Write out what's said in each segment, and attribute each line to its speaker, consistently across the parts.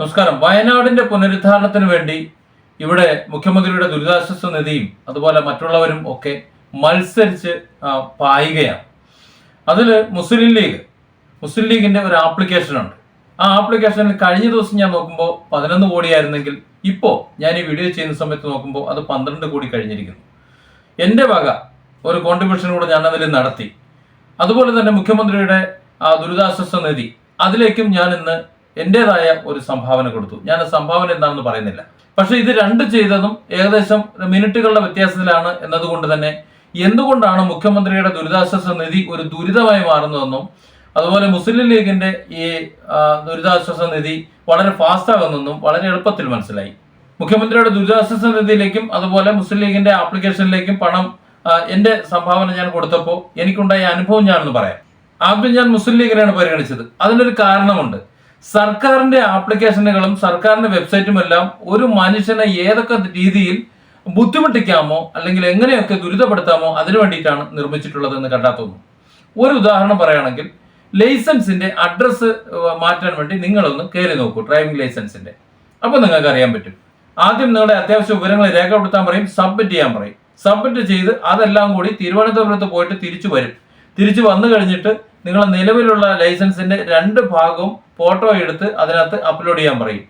Speaker 1: നമസ്കാരം. വയനാടിന്റെ പുനരുദ്ധാരണത്തിന് വേണ്ടി ഇവിടെ മുഖ്യമന്ത്രിയുടെ ദുരിതാശ്വാസ നിധിയും അതുപോലെ മറ്റുള്ളവരും ഒക്കെ മത്സരിച്ച് പായുകയാണ്. അതിൽ മുസ്ലിം ലീഗ് മുസ്ലിം ലീഗിന്റെ ഒരു ആപ്ലിക്കേഷനുണ്ട് ആ ആപ്ലിക്കേഷനിൽ കഴിഞ്ഞ ദിവസം ഞാൻ നോക്കുമ്പോൾ പതിനൊന്ന് കോടിയായിരുന്നെങ്കിൽ ഇപ്പോൾ ഞാൻ ഈ വീഡിയോ ചെയ്യുന്ന സമയത്ത് നോക്കുമ്പോൾ അത് പന്ത്രണ്ട് കോടി കഴിഞ്ഞിരിക്കുന്നു. എന്റെ വക ഒരു കോൺട്രിബ്യൂഷൻ കൂടെ ഞാൻ അതിൽ നടത്തി. അതുപോലെ തന്നെ മുഖ്യമന്ത്രിയുടെ ദുരിതാശ്വാസ നിധി. അതിലേക്കും ഞാൻ ഇന്ന് എന്റെതായ ഒരു സംഭാവന കൊടുത്തു. ഞാൻ സംഭാവന എന്താണെന്ന് പറയുന്നില്ല. പക്ഷെ ഇത് രണ്ട് ചെയ്തതും ഏകദേശം മിനിറ്റുകളുടെ വ്യത്യാസത്തിലാണ് എന്നതുകൊണ്ട് തന്നെ എന്തുകൊണ്ടാണ് മുഖ്യമന്ത്രിയുടെ ദുരിതാശ്വാസ നിധി ഒരു ദുരിതമായി മാറുന്നതെന്നും അതുപോലെ മുസ്ലിം ലീഗിന്റെ ഈ ദുരിതാശ്വാസ നിധി വളരെ ഫാസ്റ്റ് ആകുന്നെന്നും വളരെ എളുപ്പത്തിൽ മനസ്സിലായി. മുഖ്യമന്ത്രിയുടെ ദുരിതാശ്വാസ നിധിയിലേക്കും അതുപോലെ മുസ്ലിം ലീഗിന്റെ ആപ്ലിക്കേഷനിലേക്കും പണം എന്റെ സംഭാവന ഞാൻ കൊടുത്തപ്പോൾ എനിക്കുണ്ടായ അനുഭവം ഞാനൊന്ന് പറയാം. ആദ്യം ഞാൻ മുസ്ലിം ലീഗിനെയാണ് പരിഗണിച്ചത്. അതിനൊരു കാരണമുണ്ട്. സർക്കാരിന്റെ ആപ്ലിക്കേഷനുകളും സർക്കാരിന്റെ വെബ്സൈറ്റുമെല്ലാം ഒരു മനുഷ്യനെ ഏതൊക്കെ രീതിയിൽ ബുദ്ധിമുട്ടിക്കാമോ അല്ലെങ്കിൽ എങ്ങനെയൊക്കെ ദുരിതപ്പെടുത്താമോ അതിനു വേണ്ടിയിട്ടാണ് നിർമ്മിച്ചിട്ടുള്ളത് എന്ന് കണ്ടാൽ തോന്നുന്നു ഒരു ഉദാഹരണം പറയുകയാണെങ്കിൽ ലൈസൻസിന്റെ അഡ്രസ്സ് മാറ്റാൻ വേണ്ടി നിങ്ങളൊന്ന് കയറി നോക്കൂ ഡ്രൈവിംഗ് ലൈസൻസിന്റെ. അപ്പോൾ നിങ്ങൾക്ക് അറിയാൻ പറ്റും. ആദ്യം നിങ്ങളുടെ അത്യാവശ്യ വിവരങ്ങൾ രേഖപ്പെടുത്താൻ പറയും സബ്മിറ്റ് ചെയ്യാൻ പറയും. സബ്മിറ്റ് ചെയ്ത് അതെല്ലാം കൂടി തിരുവനന്തപുരത്ത് പോയിട്ട് തിരിച്ചു വരും. തിരിച്ചു വന്നു കഴിഞ്ഞിട്ട് നിങ്ങളെ നിലവിലുള്ള ലൈസൻസിന്റെ രണ്ട് ഭാഗവും ഫോട്ടോ എടുത്ത് അതിനകത്ത് അപ്ലോഡ് ചെയ്യാൻ പറയും.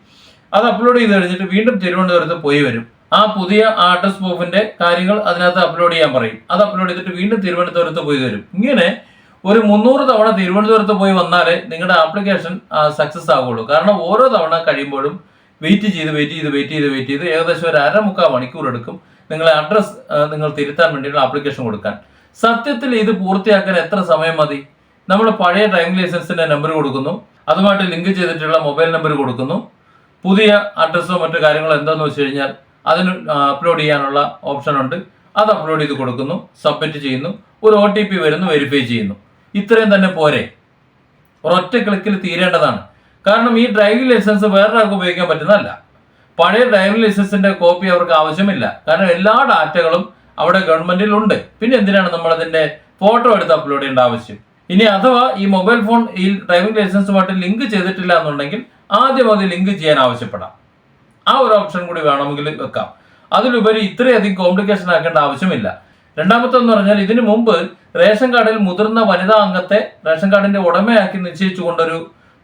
Speaker 1: അത് അപ്ലോഡ് ചെയ്ത് കഴിഞ്ഞിട്ട് വീണ്ടും തിരുവനന്തപുരത്ത് പോയി വരും. ആ പുതിയ അഡ്രസ് പ്രൂഫിന്റെ കാര്യങ്ങൾ അതിനകത്ത് അപ്ലോഡ് ചെയ്യാൻ പറയും. അത് അപ്ലോഡ് ചെയ്തിട്ട് വീണ്ടും തിരുവനന്തപുരത്ത് പോയി വരും. ഇങ്ങനെ ഒരു മുന്നൂറ് തവണ തിരുവനന്തപുരത്ത് പോയി വന്നാലേ നിങ്ങളുടെ ആപ്ലിക്കേഷൻ സക്സസ് ആവുള്ളൂ. കാരണം ഓരോ തവണ കഴിയുമ്പോഴും വെയിറ്റ് ചെയ്ത് വെയിറ്റ് ചെയ്ത് വെയിറ്റ് ചെയ്ത് വെയിറ്റ് ചെയ്ത് ഏകദേശം ഒരു അരമുക്കാൽ മണിക്കൂർ എടുക്കും നിങ്ങളെ അഡ്രസ് നിങ്ങൾ തിരുത്താൻ വേണ്ടിയുള്ള ആപ്ലിക്കേഷൻ കൊടുക്കാൻ. സത്യത്തിൽ ഇത് പൂർത്തിയാക്കാൻ എത്ര സമയം മതി? നമ്മൾ പഴയ ഡ്രൈവിംഗ് ലൈസൻസിന്റെ നമ്പർ കൊടുക്കുന്നു. അതുമായിട്ട് ലിങ്ക് ചെയ്തിട്ടുള്ള മൊബൈൽ നമ്പർ കൊടുക്കുന്നു. പുതിയ അഡ്രസ്സോ മറ്റു കാര്യങ്ങളോ എന്താണെന്ന് വെച്ച് കഴിഞ്ഞാൽ അതിന് അപ്ലോഡ് ചെയ്യാനുള്ള ഓപ്ഷൻ ഉണ്ട്. അത് അപ്ലോഡ് ചെയ്ത് കൊടുക്കുന്നു സബ്മിറ്റ് ചെയ്യുന്നു. ഒരു ഒ ടി പി വരുന്നു വെരിഫൈ ചെയ്യുന്നു. ഇത്രയും തന്നെ പോരെ. ഒരൊറ്റ ക്ലിക്കിൽ തീരേണ്ടതാണ്. കാരണം ഈ ഡ്രൈവിംഗ് ലൈസൻസ് വേറൊരാൾക്ക് ഉപയോഗിക്കാൻ പറ്റുന്നതല്ല. പഴയ ഡ്രൈവിംഗ് ലൈസൻസിന്റെ കോപ്പി അവർക്ക് ആവശ്യമില്ല. കാരണം എല്ലാ ഡാറ്റകളും അവിടെ ഗവൺമെന്റിൽ ഉണ്ട്. പിന്നെ എന്തിനാണ് നമ്മൾ അതിന്റെ ഫോട്ടോ എടുത്ത് അപ്ലോഡ് ചെയ്യേണ്ട ആവശ്യം? ഇനി അഥവാ ഈ മൊബൈൽ ഫോൺ ഈ ഡ്രൈവിംഗ് ലൈസൻസുമായിട്ട് ലിങ്ക് ചെയ്തിട്ടില്ല എന്നുണ്ടെങ്കിൽ ആദ്യം അത് ലിങ്ക് ചെയ്യാൻ ആവശ്യപ്പെടാം. ആ ഒരു ഓപ്ഷൻ കൂടി വേണമെങ്കിൽ വെക്കാം. അതിലുപരി ഇത്രയധികം കോംപ്ലിക്കേഷൻ ആക്കേണ്ട ആവശ്യമില്ല. രണ്ടാമത്തെ എന്ന് പറഞ്ഞാൽ ഇതിനു മുമ്പ് റേഷൻ കാർഡിൽ മുതിർന്ന വനിതാ അംഗത്തെ റേഷൻ കാർഡിന്റെ ഉടമയാക്കി നിശ്ചയിച്ചുകൊണ്ടൊരു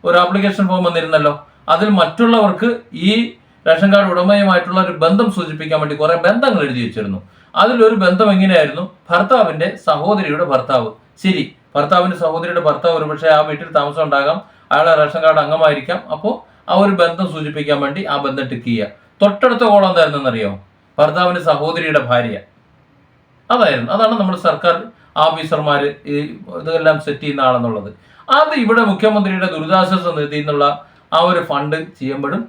Speaker 1: ഒരു ആപ്ലിക്കേഷൻ ഫോം വന്നിരുന്നല്ലോ. അതിൽ മറ്റുള്ളവർക്ക് ഈ റേഷൻ കാർഡ് ഉടമയുമായിട്ടുള്ള ഒരു ബന്ധം സൂചിപ്പിക്കാൻ വേണ്ടി കുറെ ബന്ധങ്ങൾ എഴുതി വെച്ചിരുന്നു. അതിലൊരു ബന്ധം എങ്ങനെയായിരുന്നു? ഭർത്താവിന്റെ സഹോദരിയുടെ ഭർത്താവ്. ശരി ഭർത്താവിന്റെ സഹോദരിയുടെ ഭർത്താവ് ഒരുപക്ഷെ ആ വീട്ടിൽ താമസം ഉണ്ടാകാം. അയാളെ റേഷൻ കാർഡ് അംഗമായിരിക്കാം. അപ്പോൾ ആ ഒരു ബന്ധം സൂചിപ്പിക്കാൻ വേണ്ടി ആ ബന്ധം ടിക്ക് ചെയ്യുക. തൊട്ടടുത്ത കോളം എന്തായിരുന്നെന്ന് അറിയോ ഭർത്താവിന്റെ സഹോദരിയുടെ ഭാര്യ. അതായിരുന്നു അതാണ് നമ്മുടെ സർക്കാർ ഓഫീസർമാർ ഈ ഇതെല്ലാം സെറ്റ് ചെയ്യുന്ന ആളെന്നുള്ളത്. അത് ഇവിടെ മുഖ്യമന്ത്രിയുടെ ദുരിതാശ്വാസ നിധിയിൽ നിന്നുള്ള ആ ഒരു ഫണ്ട് ചെയ്യുമ്പോഴും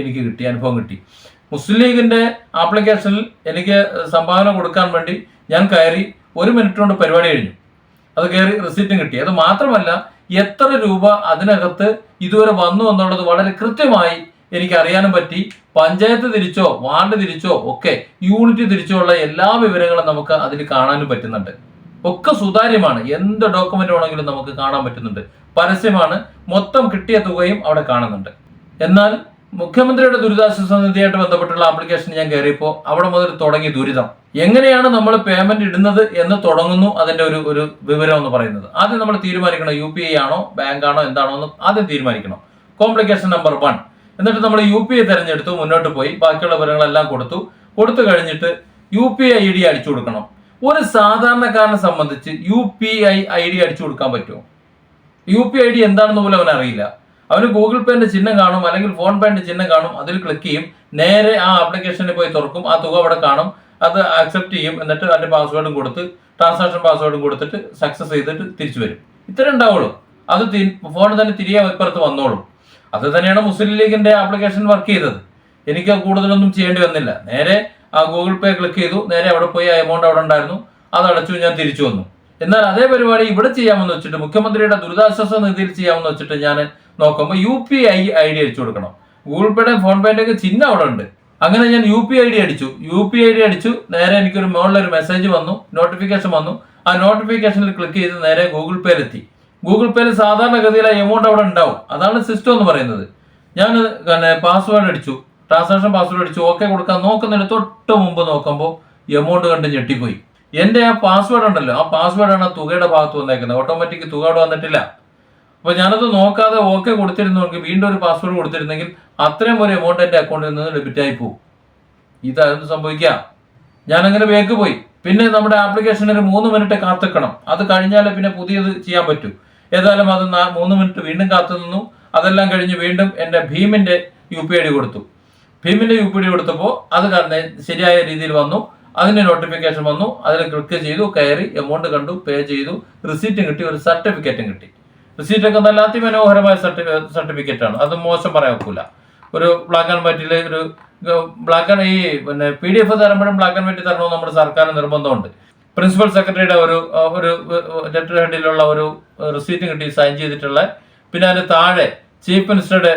Speaker 1: എനിക്ക് കിട്ടി അനുഭവം കിട്ടി. മുസ്ലിം ലീഗിന്റെ ആപ്ലിക്കേഷനിൽ എനിക്ക് സംഭാവന കൊടുക്കാൻ വേണ്ടി ഞാൻ കയറി ഒരു മിനിറ്റ് കൊണ്ട് പരിപാടി കഴിഞ്ഞു. അത് കയറി റെസിപ്റ്റും കിട്ടി. അത് മാത്രമല്ല എത്ര രൂപ അതിനകത്ത് ഇതുവരെ വന്നു എന്നുള്ളത് വളരെ കൃത്യമായി എനിക്ക് അറിയാനും പറ്റി. പഞ്ചായത്ത് തിരിച്ചോ വാർഡ് തിരിച്ചോ ഒക്കെ യൂണിറ്റ് തിരിച്ചോ ഉള്ള എല്ലാ വിവരങ്ങളും നമുക്ക് അതിൽ കാണാനും പറ്റുന്നുണ്ട്. ഒക്കെ സുതാര്യമാണ്. എന്ത് ഡോക്യുമെന്റ് വേണമെങ്കിലും നമുക്ക് കാണാൻ പറ്റുന്നുണ്ട്. പരസ്യമാണ്. മൊത്തം കിട്ടിയ തുകയും അവിടെ കാണുന്നുണ്ട്. എന്നാൽ മുഖ്യമന്ത്രിയുടെ ദുരിതാശ്വാസ നിധിയായിട്ട് ബന്ധപ്പെട്ടുള്ള ആപ്ലിക്കേഷൻ ഞാൻ കയറിയപ്പോൾ അവിടെ മുതൽ തുടങ്ങി ദുരിതം. എങ്ങനെയാണ് നമ്മൾ പേയ്മെന്റ് ഇടുന്നത് എന്ന് തുടങ്ങുന്നു അതിന്റെ ഒരു ഒരു വിവരം എന്ന് പറയുന്നത്. ആദ്യം നമ്മൾ തീരുമാനിക്കണം യു പി ഐ ആണോ ബാങ്ക് ആണോ എന്താണോ എന്ന് ആദ്യം തീരുമാനിക്കണം. കോംപ്ലിക്കേഷൻ നമ്പർ വൺ എന്നിട്ട് നമ്മൾ യു പി ഐ തിരഞ്ഞെടുത്തു മുന്നോട്ട് പോയി ബാക്കിയുള്ള വിവരങ്ങളെല്ലാം കൊടുത്തു. കൊടുത്തു കഴിഞ്ഞിട്ട് U P I I D അടിച്ചു കൊടുക്കണം. ഒരു സാധാരണക്കാരനെ സംബന്ധിച്ച് U P I I D അടിച്ചു കൊടുക്കാൻ പറ്റുമോ? യു പി ഐ ഡി എന്താണെന്ന് പോലും അവനറിയില്ല. അവന് ഗൂഗിൾ പേന്റെ ചിഹ്നം കാണും അല്ലെങ്കിൽ ഫോൺ പേന്റെ ചിഹ്നം കാണും. അതിൽ ക്ലിക്ക് ചെയ്യും. നേരെ ആ ആപ്ലിക്കേഷനിൽ പോയി തുറക്കും. ആ തുക അവിടെ കാണും. അത് അക്സെപ്റ്റ് ചെയ്യും. എന്നിട്ട് അതിന്റെ പാസ്വേഡും കൊടുത്ത് ട്രാൻസാക്ഷൻ പാസ്വേഡും കൊടുത്തിട്ട് സക്സസ് ചെയ്തിട്ട് തിരിച്ചു വരും. ഇത്ര ഉണ്ടാവുള്ളൂ. അത് ഫോൺ തന്നെ തിരികെ ഇപ്പുറത്ത് വന്നോളും. അത് തന്നെയാണ് മുസ്ലിം ലീഗിന്റെ ആപ്ലിക്കേഷൻ വർക്ക് ചെയ്തത്. എനിക്ക് കൂടുതലൊന്നും ചെയ്യേണ്ടി വന്നില്ല. നേരെ ആ ഗൂഗിൾ പേ ക്ലിക്ക് ചെയ്തു. നേരെ അവിടെ പോയി ആ എമൗണ്ട് അവിടെ ഉണ്ടായിരുന്നു. അത് അടച്ചു ഞാൻ തിരിച്ചു വന്നു. എന്നാൽ അതേ പരിപാടി ഇവിടെ ചെയ്യാമെന്ന് വെച്ചിട്ട് മുഖ്യമന്ത്രിയുടെ ദുരിതാശ്വാസ നിധിയിൽ ചെയ്യാമെന്ന് വെച്ചിട്ട് ഞാൻ നോക്കുമ്പോൾ U P I I D അടിച്ചു കൊടുക്കണം. ഗൂഗിൾ പേയുടെ ഫോൺ പേയുടെ ഒക്കെ ചിഹ്നം അവിടെ ഉണ്ട്. അങ്ങനെ ഞാൻ യു പി ഐ ഡി അടിച്ചു. യു പി ഐ ഡി അടിച്ചു. നേരെ എനിക്കൊരു മുകളിലൊരു മെസ്സേജ് വന്നു. നോട്ടിഫിക്കേഷൻ വന്നു. ആ നോട്ടിഫിക്കേഷനിൽ ക്ലിക്ക് ചെയ്ത് നേരെ ഗൂഗിൾ പേയിലെത്തി ഗൂഗിൾ പേയിൽ സാധാരണഗതിയിൽ ആ എമൗണ്ട് അവിടെ ഉണ്ടാവും. അതാണ് സിസ്റ്റം എന്ന് പറയുന്നത്. ഞാൻ പിന്നെ പാസ്വേഡ് അടിച്ചു. ട്രാൻസാക്ഷൻ പാസ്വേഡ് അടിച്ചു. ഓക്കെ കൊടുക്കാൻ നോക്കുന്നതിന് തൊട്ട് മുമ്പ് നോക്കുമ്പോൾ എമൗണ്ട് കണ്ട് ഞെട്ടിപ്പോയി. എന്റെ ആ പാസ്വേഡ് ഉണ്ടല്ലോ. ആ പാസ്വേഡാണ് ആ തുകയുടെ ഭാഗത്ത് വന്നേക്കുന്നത്. ഓട്ടോമാറ്റിക് തുക അവിടെ വന്നിട്ടില്ല. അപ്പോൾ ഞാനത് നോക്കാതെ ഓക്കെ കൊടുത്തിരുന്നെങ്കിൽ വീണ്ടും ഒരു പാസ്വേഡ് കൊടുത്തിരുന്നെങ്കിൽ അത്രയും ഒരു എമൗണ്ട് എന്റെ അക്കൗണ്ടിൽ നിന്ന് ഡെബിറ്റ് ആയി പോകും. ഇതായിരുന്നു സംഭവിക്കുക. ഞാനങ്ങനെ ബാങ്ക് പോയി. പിന്നെ നമ്മുടെ ആപ്ലിക്കേഷനിൽ ഒരു മൂന്ന് മിനിറ്റ് കാത്തിക്കണം. അത് കഴിഞ്ഞാലേ പിന്നെ പുതിയത് ചെയ്യാൻ പറ്റൂ. ഏതായാലും അത് മൂന്ന് മിനിറ്റ് വീണ്ടും കാത്തു നിന്നു. അതെല്ലാം കഴിഞ്ഞ് വീണ്ടും എന്റെ ഭീമിന്റെ യു പി ഐ ഡി കൊടുത്തു. ഭീമിന്റെ യു പി ഐ ഡി കൊടുത്തപ്പോൾ അത് കാരണം ശരിയായ രീതിയിൽ വന്നു. അതിന് നോട്ടിഫിക്കേഷൻ വന്നു. അതിൽ ക്ലിക്ക് ചെയ്തു കയറി എമൗണ്ട് കണ്ടു പേ ചെയ്തു. റിസീറ്റും കിട്ടി ഒരു സർട്ടിഫിക്കറ്റും കിട്ടി. റിസീറ്റ് ഒക്കെ നല്ല അതിമനോഹരമായ സർട്ടിഫിക്കറ്റ് ആണ്. അത് മോശം പറയാൻ ഒക്കില്ല. ഒരു ബ്ലാക്ക് ആൻഡ് വൈറ്റിൽ ഒരു ബ്ലാക്ക് ആൻഡ് ഈ പിന്നെ പി ഡി എഫ് തരുമ്പോഴും ബ്ലാക്ക് ആൻഡ് വൈറ്റ് തരണമെന്ന് നമ്മുടെ സർക്കാർ നിർബന്ധമുണ്ട്. പ്രിൻസിപ്പൽ സെക്രട്ടറിയുടെ ഒരു ഒരു ലെറ്റർ ഹെഡിലുള്ള ഒരു റിസീറ്റ് കിട്ടി സൈൻ ചെയ്തിട്ടുള്ള. പിന്നെ അതിന് താഴെ ചീഫ് മിനിസ്റ്ററുടെ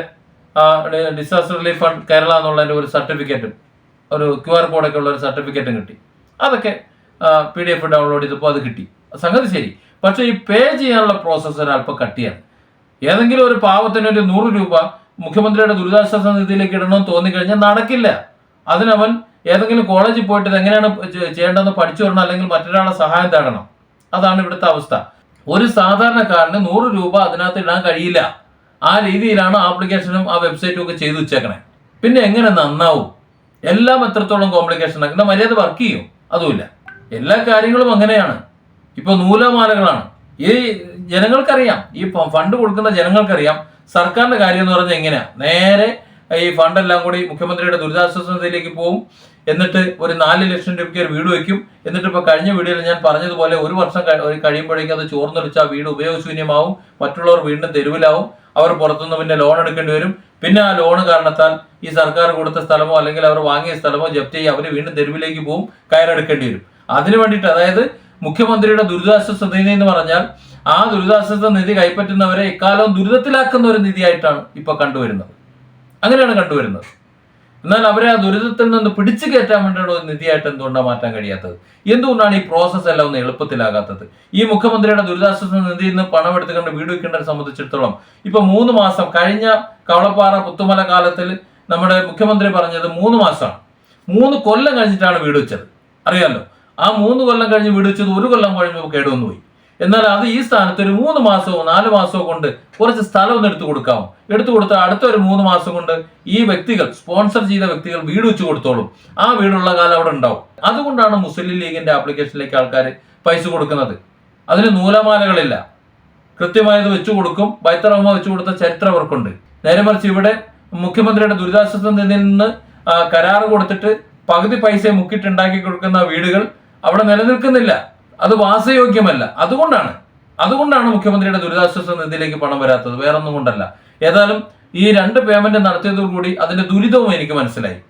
Speaker 1: ഡിസാസ്റ്റർ റിലീഫ് ഫണ്ട് കേരള എന്നുള്ളതിന്റെ ഒരു സർട്ടിഫിക്കറ്റും ഒരു ക്യു ആർ കോഡൊക്കെ ഉള്ള ഒരു സർട്ടിഫിക്കറ്റും കിട്ടി. അതൊക്കെ പി ഡി എഫ് ഡൗൺലോഡ് ചെയ്തപ്പോൾ അത് കിട്ടി. സംഗതി ശരി. പക്ഷേ ഈ പേ ചെയ്യാനുള്ള പ്രോസസ്സ് ഒരല്പം കട്ടിയാണ്. ഏതെങ്കിലും ഒരു പാവത്തിന് ഒരു നൂറ് രൂപ മുഖ്യമന്ത്രിയുടെ ദുരിതാശ്വാസ നിധിയിലേക്ക് ഇടണമെന്ന് തോന്നിക്കഴിഞ്ഞാൽ നടക്കില്ല. അതിനവൻ ഏതെങ്കിലും കോളേജിൽ പോയിട്ട് ഇത് എങ്ങനെയാണ് ചെയ്യേണ്ടതെന്ന് പഠിച്ചു വരണം അല്ലെങ്കിൽ മറ്റൊരാളെ സഹായം തേടണം. അതാണ് ഇവിടുത്തെ അവസ്ഥ. ഒരു സാധാരണക്കാരന് നൂറ് രൂപ അതിനകത്ത് ഇടാൻ കഴിയില്ല. ആ രീതിയിലാണ് ആപ്ലിക്കേഷനും ആ വെബ്സൈറ്റും ഒക്കെ ചെയ്തു വെച്ചേക്കണേ. പിന്നെ എങ്ങനെ നന്നാവും? എല്ലാം എത്രത്തോളം കോംപ്ലിക്കേഷൻ ആക്കുന്ന മര്യാദ വർക്ക് ചെയ്യും. അതുമില്ല. എല്ലാ കാര്യങ്ങളും അങ്ങനെയാണ്. ഇപ്പൊ നൂലമാലകളാണ്. ഈ ജനങ്ങൾക്കറിയാം. ഈ ഫണ്ട് കൊടുക്കുന്ന ജനങ്ങൾക്കറിയാം. സർക്കാരിന്റെ കാര്യം എന്ന് പറഞ്ഞാൽ എങ്ങനെയാ നേരെ ഈ ഫണ്ടെല്ലാം കൂടി മുഖ്യമന്ത്രിയുടെ ദുരിതാശ്വാസ നിധിയിലേക്ക് പോകും എന്നിട്ട് ഒരു നാല് ലക്ഷം രൂപയ്ക്ക് ഒരു വീട് വെക്കും എന്നിട്ട് ഇപ്പൊ കഴിഞ്ഞ വീഡിയോയിൽ ഞാൻ പറഞ്ഞതുപോലെ ഒരു വർഷം ഒരു കഴിയുമ്പോഴേക്കും അത് ചോർന്നൊലിച്ച് ആ വീട് ഉപയോഗശൂന്യമാവും. മറ്റുള്ളവർ വീണ്ടും തെരുവിലാവും. അവർ പുറത്തുനിന്ന് പിന്നെ ലോൺ എടുക്കേണ്ടി വരും. പിന്നെ ആ ലോൺ കാരണത്താൽ ഈ സർക്കാർ കൊടുത്ത സ്ഥലമോ അല്ലെങ്കിൽ അവർ വാങ്ങിയ സ്ഥലമോ ജപ്തി ചെയ്യും അവർ വീണ്ടും തെരുവിലേക്ക് പോകും കയറെടുക്കേണ്ടി വരും. അതിനു വേണ്ടിയിട്ട് അതായത് മുഖ്യമന്ത്രിയുടെ ദുരിതാശ്വാസ നിധി എന്ന് പറഞ്ഞാൽ ആ ദുരിതാശ്വാസ നിധി കൈപ്പറ്റുന്നവരെ എക്കാലവും ദുരിതത്തിലാക്കുന്ന ഒരു നിധിയായിട്ടാണ് ഇപ്പൊ കണ്ടുവരുന്നത്. അങ്ങനെയാണ് കണ്ടുവരുന്നത്. എന്നാൽ അവരെ ആ ദുരിതത്തിൽ നിന്ന് പിടിച്ചു കയറ്റാൻ വേണ്ടിയുള്ള ഒരു നിധിയായിട്ട് എന്തുകൊണ്ടാണ് മാറ്റാൻ കഴിയാത്തത്? എന്തുകൊണ്ടാണ് ഈ പ്രോസസ്സ് എല്ലാം ഒന്ന് എളുപ്പത്തിലാകാത്തത്? ഈ മുഖ്യമന്ത്രിയുടെ ദുരിതാശ്വാസ നിധിയിൽ നിന്ന് പണം എടുത്തുകൊണ്ട് വീട് വെക്കേണ്ടവരെ സംബന്ധിച്ചിടത്തോളം ഇപ്പൊ മൂന്ന് മാസം കഴിഞ്ഞ കവളപ്പാറ പുത്തുമല കാലത്തിൽ നമ്മുടെ മുഖ്യമന്ത്രി പറഞ്ഞത് മൂന്ന് മാസമാണ്. മൂന്ന് കൊല്ലം കഴിഞ്ഞിട്ടാണ് വീട് വെച്ചത്. അറിയാലോ? ആ മൂന്ന് കൊല്ലം കഴിഞ്ഞ് വിടിച്ചത് ഒരു കൊല്ലം കഴിഞ്ഞപ്പോൾ കേടുവന്നു പോയി എന്നാൽ അത് ഈ സ്ഥാനത്ത് ഒരു മൂന്ന് മാസമോ നാല് മാസമോ കൊണ്ട് കുറച്ച് സ്ഥലം ഒന്ന് എടുത്തു കൊടുക്കാമോ? എടുത്തു കൊടുത്താൽ അടുത്ത ഒരു മൂന്ന് മാസം കൊണ്ട് ഈ വ്യക്തികൾ സ്പോൺസർ ചെയ്ത വ്യക്തികൾ വീട് വെച്ച് കൊടുത്തോളും. ആ വീടുള്ള കാലം അവിടെ ഉണ്ടാവും. അതുകൊണ്ടാണ് മുസ്ലിം ലീഗിന്റെ ആപ്ലിക്കേഷനിലേക്ക് ആൾക്കാർ പൈസ കൊടുക്കുന്നത്. അതിന് നൂലമാലകളില്ല. കൃത്യമായത് വെച്ചു കൊടുക്കും. ബൈത്തറഹ്മ വെച്ചു കൊടുത്ത ചരിത്രം അവർക്കുണ്ട്. നേരെ മറിച്ച് ഇവിടെ മുഖ്യമന്ത്രിയുടെ ദുരിതാശ്വാസ നിധിയിൽ നിന്ന് കരാറ് കൊടുത്തിട്ട് പകുതി പൈസ മുക്കിയിട്ടുണ്ടാക്കി കൊടുക്കുന്ന വീടുകൾ അവിടെ നിലനിൽക്കുന്നില്ല. അത് വാസയോഗ്യമല്ല. അതുകൊണ്ടാണ്. അതുകൊണ്ടാണ് മുഖ്യമന്ത്രിയുടെ ദുരിതാശ്വാസ നിധിയിലേക്ക് പണം വരാത്തത്. വേറൊന്നും കൊണ്ടല്ല. ഏതായാലും ഈ രണ്ട് പേയ്മെന്റ് നടത്തിയതോടുകൂടി അതിന്റെ ദുരിതവും എനിക്ക് മനസ്സിലായി.